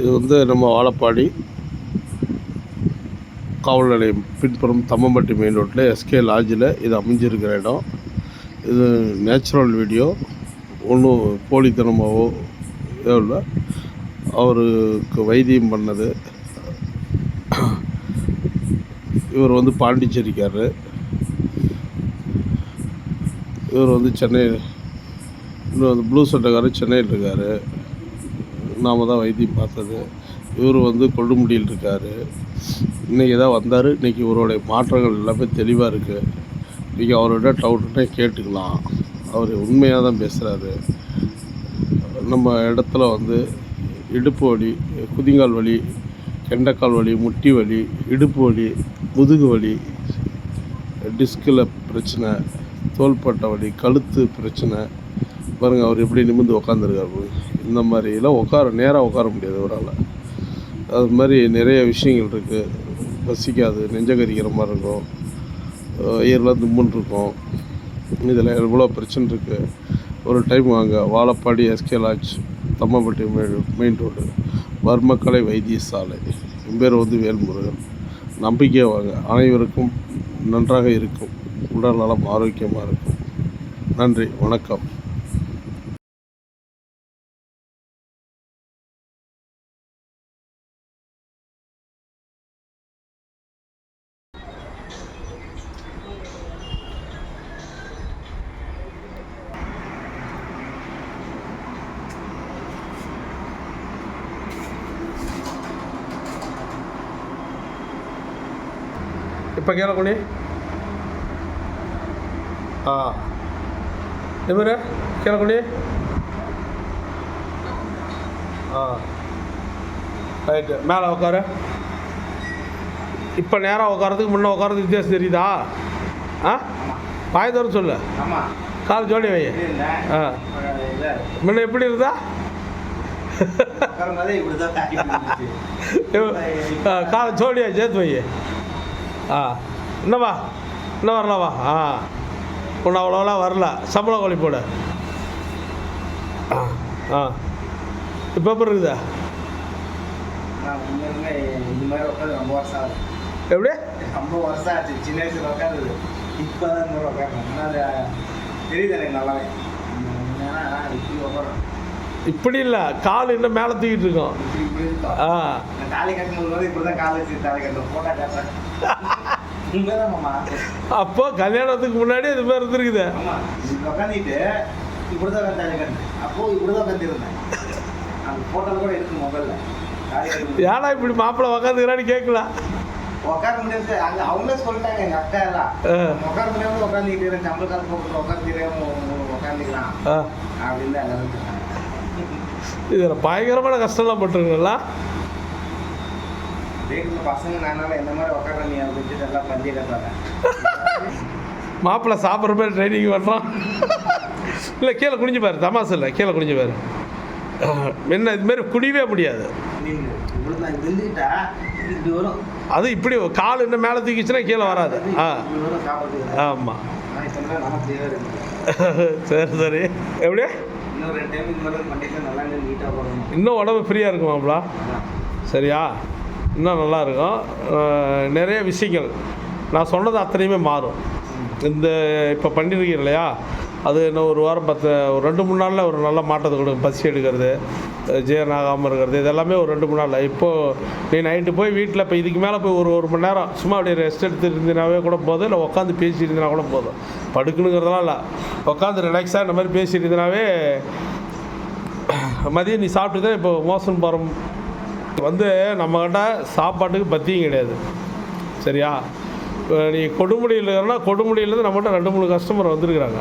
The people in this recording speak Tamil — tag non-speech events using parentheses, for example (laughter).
இது வந்து நம்ம வாழப்பாடி காவல் நிலையம் பின்புறம் தம்மம்பட்டி மெயின் ரோட்டில் எஸ்கே லாட்ஜில் இது அமைஞ்சிருக்கிற இடம். இது நேச்சுரல் வீடியோ ஒன்றும் போலித்தனமாகவோ இல்லை. அவருக்கு வைத்தியம் பண்ணது. இவர் வந்து பாண்டிச்சேரிக்கார் இவர் வந்து சென்னை இன்னும் வந்து ப்ளூ சட்டைக்காரர் சென்னையில் இருக்கார். நாம் தான் வைத்தியம் பார்த்தது. இவர் வந்து கொள்ளுமுடியில் இருக்கார். இன்றைக்கி தான் வந்தார் இன்றைக்கி இவருடைய மாற்றங்கள் எல்லாமே தெளிவாக இருக்குது இன்றைக்கி அவரோட டவுட்டுனே கேட்டுக்கலாம். அவர் உண்மையாக தான் பேசுகிறாரு நம்ம இடத்துல வந்து இடுப்பு வலி குதிங்கால் வலி கெண்டைக்கால் வலி முட்டி வலி இடுப்பு வலி முதுகு வலி டிஸ்கில் பிரச்சனை தோள்பட்டை வலி கழுத்து பிரச்சனை பாருங்க அவர் எப்படி நிமிர்ந்து உட்காந்துருக்காரு இந்த மாதிரிலாம் உட்கார நேராக உட்கார முடியாது அவரால். அது மாதிரி நிறைய விஷயங்கள் இருக்குது பசிக்காது நெஞ்சக்கரிக்கிற மாதிரி இருக்கும். ஏர்லாம் தும்முன்னு இருக்கும். இதில் எவ்வளோ பிரச்சனை இருக்குது ஒரு டைம் வாங்க Vazhapadi S K lodge Thammampatti main main road வர்மக்கலை வைத்தியசாலை என் பேர் வந்து வேல்முருகன். நம்பிக்கை வாங்க. அனைவருக்கும் நன்றாக இருக்கும். உடல் நலம் ஆரோக்கியமாக இருக்கும். நன்றி வணக்கம். இப்போ கேளக்குடி ஆ. எவரு கேளக்குடி ஆ. ரைட்டு மேலே உட்காரு இப்போ நேராக உட்காரதுக்கு முன்னே உட்காரதுக்கு வித்தியாசம் தெரியுதா? ஆ? பாய் தர சொல்லு. கால் ஜோடி வை. ஆ. முன்ன எப்படி இருந்தா (laughs) காலை ஜோடியா சேர்த்து வை. ஆ. என்னவா இன்னும் வரலவா ஆ. ஒன்று அவ்வளோலாம் வரல. சம்பள கோழி போடு. ஆ. ஆ. இப்போ எப்படி இருக்குதா? உட்காந்து எப்படி? ரொம்ப வருஷம் ஆச்சு. சின்ன வயசுல உட்காருது இப்போ தான் அது தெரியுது எனக்கு நல்லாவே. ஏன்னா இப்படி இப்படி இல்லை கால் இன்னும் மேலே தூக்கிட்டு இருக்கோம். ஆ. போட்டா அப்போ கல்யாணத்துக்கு முன்னாடி இது மாதிரி இருந்திருக்குது. உட்காந்துட்டு இப்படி தான் தாலி கட்டினேன். அப்போ இப்படி தான் உட்காந்துருந்தேன் அந்த ஃபோட்டோ கூட இருக்கு மொபைலில் ஏன்னா இப்படி மாப்பிள்ளை உக்காந்துக்கிறான்னு கேட்கல உட்கார முடியாது. அங்க அவங்களே சொல்லிட்டாங்க எங்க அக்கா எல்லாம். உட்கார முடியாம உட்காந்துக்கிட்டு போட்டு உட்காந்துக்கிறேன் உட்காந்துக்கலாம் ஆ. அப்படின்னு இதில் பயங்கரமான கஷ்டம்லாம் பட்டுருங்களா மாப்பிள்ளை சாப்பிட்ற மாதிரி ட்ரைனிங் பண்ணுறான் இல்லை கீழே குனிஞ்சு பாரு. தமாசு இல்லை கீழே குனிஞ்சு பாரு. என்ன இதுமாரி குனியவே முடியாது. அது இப்படி கால் இன்னும் மேலே தூக்கிச்சுன்னா கீழே வராது. ஆ. ஆமாம் சரி சரி. எப்படி? இன்னும் ரெண்டு டைம் இந்த மாதிரி நல்லா நீட்டாக போடணும். இன்னும் உடம்பு ஃப்ரீயாக இருக்குமாப்ளா சரியா? இன்னும் நல்லா இருக்கும். நிறைய விஷயங்கள். நான் சொன்னது அத்தனையுமே மாறும். இந்த இப்போ பண்ணியிருக்கீங்க இல்லையா? அது இன்னும் ஒரு வாரம் பத்து ஒரு ரெண்டு மூணு நாளில் ஒரு நல்ல மாற்றத்தை கொடுக்கும். பசி எடுக்கிறது. ஜீரணம் ஆகாமல் இருக்கிறது. இதெல்லாமே ஒரு ரெண்டு மூணு நாளில். இப்போது நீ நைட்டு போய் வீட்டில் இப்போ இதுக்கு மேலே போய் ஒரு ஒரு மணி நேரம் சும்மா அப்படியே ரெஸ்ட் எடுத்து இருந்தினாவே கூட போதும். இல்லை உட்காந்து பேசிட்டு இருந்தினா கூட போதும். படுக்கணுங்கிறதெல்லாம் இல்லை. உட்காந்து ரிலாக்ஸாக இந்த மாதிரி பேசிட்டு இருந்தினாவே மதியம் நீ சாப்பிட்டு தான் இப்போ மோசம் போகிறோம் வந்து நம்மக்கிட்ட சாப்பாட்டுக்கு பத்தியும் கிடையாது. சரியா? இப்போ நீ கொடுமுடியில் இருக்கிறனா கொடுமுடியிலேருந்து நம்மகிட்ட ரெண்டு மூணு கஸ்டமர் வந்திருக்கிறாங்க.